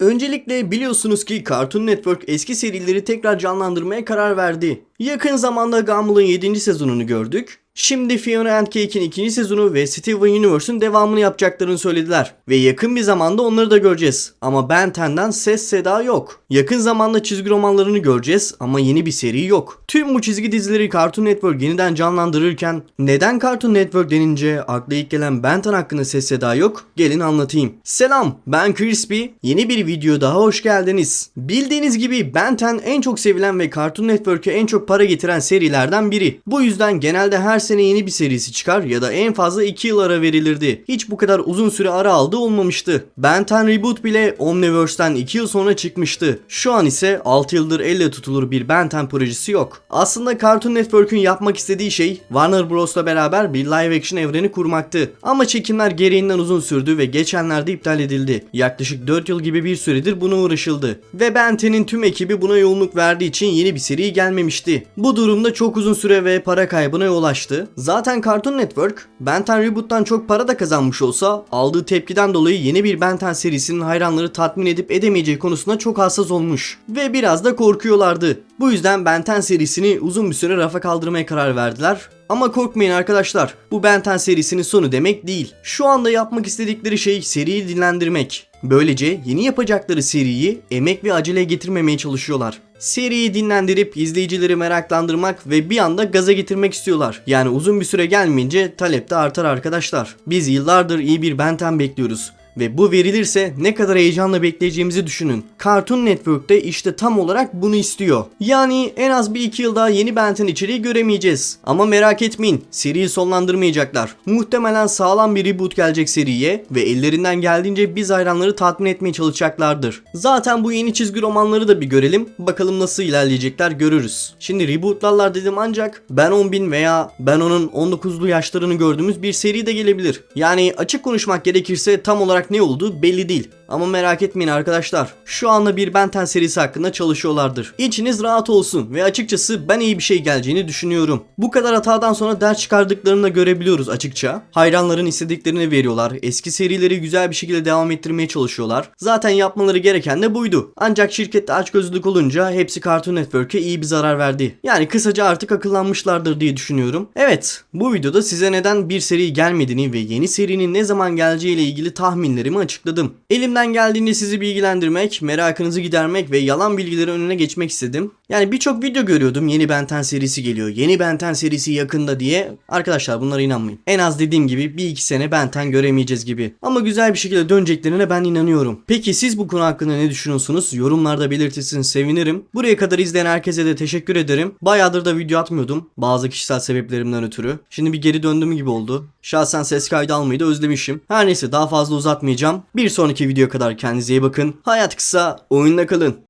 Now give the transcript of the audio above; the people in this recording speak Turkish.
Öncelikle biliyorsunuz ki Cartoon Network eski serileri tekrar canlandırmaya karar verdi. Yakın zamanda Gumball'ın 7. sezonunu gördük. Şimdi Fiona and Cake'in ikinci sezonu ve Steven Universe'un devamını yapacaklarını söylediler. Ve yakın bir zamanda onları da göreceğiz. Ama Ben 10'den ses seda yok. Yakın zamanda çizgi romanlarını göreceğiz ama yeni bir seri yok. Tüm bu çizgi dizileri Cartoon Network yeniden canlandırırken neden Cartoon Network denince akla ilk gelen Ben 10 hakkında ses seda yok? Gelin anlatayım. Selam ben Crispy. Yeni bir video daha hoş geldiniz. Bildiğiniz gibi Ben 10 en çok sevilen ve Cartoon Network'e en çok para getiren serilerden biri. Bu yüzden genelde her sene yeni bir serisi çıkar ya da en fazla 2 yıl ara verilirdi. Hiç bu kadar uzun süre ara aldığı olmamıştı. Ben 10 Reboot bile Omniverse'den 2 yıl sonra çıkmıştı. Şu an ise 6 yıldır elle tutulur bir Ben 10 projesi yok. Aslında Cartoon Network'ün yapmak istediği şey Warner Bros'la beraber bir live action evreni kurmaktı. Ama çekimler gereğinden uzun sürdü ve geçenlerde iptal edildi. Yaklaşık 4 yıl gibi bir süredir buna uğraşıldı. Ve Ben 10'in tüm ekibi buna yoğunluk verdiği için yeni bir seri gelmemişti. Bu durumda çok uzun süre ve para kaybına yol açtı. Zaten Cartoon Network, Ben 10 Reboot'tan çok para da kazanmış olsa aldığı tepkiden dolayı yeni bir Ben 10 serisinin hayranları tatmin edip edemeyeceği konusunda çok hassas olmuş. Ve biraz da korkuyorlardı. Bu yüzden Ben 10 serisini uzun bir süre rafa kaldırmaya karar verdiler. Ama korkmayın arkadaşlar. Bu Ben 10 serisinin sonu demek değil. Şu anda yapmak istedikleri şey seriyi dinlendirmek. Böylece yeni yapacakları seriyi emek ve acele getirmemeye çalışıyorlar. Seriyi dinlendirip izleyicileri meraklandırmak ve bir anda gaza getirmek istiyorlar. Yani uzun bir süre gelmeyince talep de artar arkadaşlar. Biz yıllardır iyi bir Ben 10 bekliyoruz. Ve bu verilirse ne kadar heyecanla bekleyeceğimizi düşünün. Cartoon Network'te işte tam olarak bunu istiyor. Yani en az bir iki yıl daha yeni Ben 10 içeriği göremeyeceğiz. Ama merak etmeyin seriyi sonlandırmayacaklar. Muhtemelen sağlam bir reboot gelecek seriye ve ellerinden geldiğince biz hayranları tatmin etmeye çalışacaklardır. Zaten bu yeni çizgi romanları da bir görelim. Bakalım nasıl ilerleyecekler görürüz. Şimdi rebootlarlar dedim ancak Ben 10.000 veya Ben 10'un 19'lu yaşlarını gördüğümüz bir seri de gelebilir. Yani açık konuşmak gerekirse tam olarak ne olduğu belli değil. Ama merak etmeyin arkadaşlar. Şu anda bir Ben 10 serisi hakkında çalışıyorlardır. İçiniz rahat olsun ve açıkçası ben iyi bir şey geleceğini düşünüyorum. Bu kadar hatadan sonra ders çıkardıklarını da görebiliyoruz açıkça. Hayranların istediklerini veriyorlar. Eski serileri güzel bir şekilde devam ettirmeye çalışıyorlar. Zaten yapmaları gereken de buydu. Ancak şirkette açgözlülük olunca hepsi Cartoon Network'e iyi bir zarar verdi. Yani kısaca artık akıllanmışlardır diye düşünüyorum. Evet, bu videoda size neden bir seri gelmediğini ve yeni serinin ne zaman geleceği ile ilgili tahminlerimi açıkladım. Elimden geldiğince sizi bilgilendirmek, merakınızı gidermek ve yalan bilgileri önüne geçmek istedim. Yani birçok video görüyordum yeni Ben 10 serisi geliyor, yeni Ben 10 serisi yakında diye. Arkadaşlar bunlara inanmayın. En az dediğim gibi bir iki sene Ben 10 göremeyeceğiz gibi. Ama güzel bir şekilde döneceklerine ben inanıyorum. Peki siz bu konu hakkında ne düşünüyorsunuz? Yorumlarda belirtirseniz sevinirim. Buraya kadar izleyen herkese de teşekkür ederim. Bayağıdır da video atmıyordum. Bazı kişisel sebeplerimden ötürü. Şimdi bir geri döndüm gibi oldu. Şahsen ses kaydı almayı da özlemişim. Her neyse daha fazla uzatmayacağım. Bir sonraki video kadar kendinize iyi bakın. Hayat kısa, oyunla kalın.